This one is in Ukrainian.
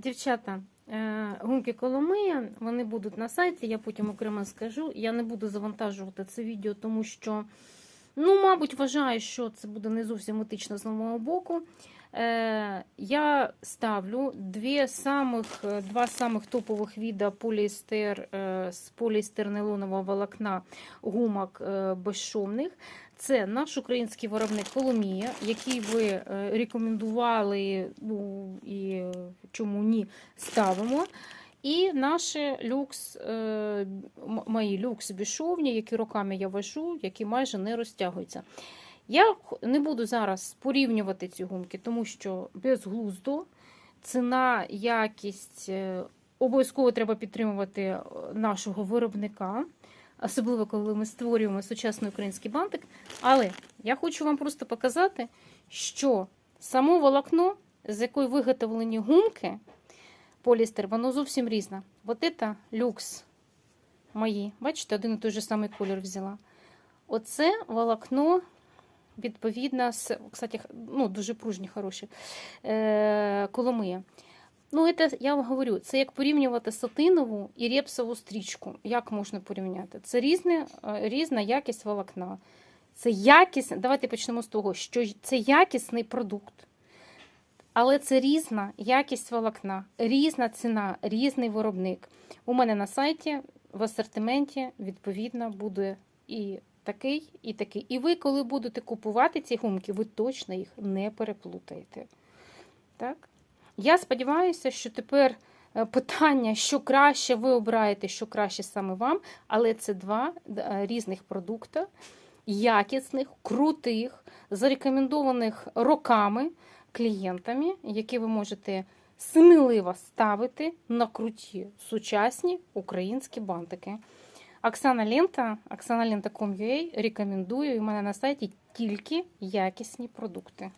Дівчата, е, гумки Коломия, вони будуть на сайті, я потім окремо скажу. Я не буду завантажувати це відео, тому що, ну, мабуть, вважаю, що це буде не зовсім етично з мого боку. Е, Я ставлю дві самих, е, два самих топових віда поліестер е, з поліестернелонового волокна гумок е, безшовних. Це наш український виробник Коломія, який ви е, рекомендували, ну і е, чому ні, ставимо. І наші люкс, е, мої люкс безшовні, які роками я вожу, які майже не розтягуються. Я не буду зараз порівнювати ці гумки, тому що безглуздо, ціна, якість, е, обов'язково треба підтримувати е, нашого виробника, особливо коли ми створюємо сучасний український бантик. Але я хочу вам просто показати, що само волокно, з якої виготовлені гумки, полістер, воно зовсім різне. От це люкс мої. Бачите, один і той же самий колір взяла. Оце волокно, відповідно, з, кстати, ну, дуже пружні, хороші, е, коломия. Ну, це, я вам говорю, це як порівнювати сатинову і репсову стрічку. Як можна порівняти? Це різне, е, різна якість волокна. Це якість, давайте почнемо з того, що це якісний продукт. Але це різна якість волокна, різна ціна, різний виробник. У мене на сайті в асортименті відповідно буде і такий, і такий. І ви, коли будете купувати ці гумки, ви точно їх не переплутаєте. Так? Я сподіваюся, що тепер е, питання, що краще ви обираєте, що краще саме вам, але це два е, різних продукти, якісних, крутих, зарекомендованих роками клієнтами, які ви можете сміливо ставити на круті сучасні українські бантики. Оксана Лента, оксана рекомендую. У мене на сайті тільки якісні продукти.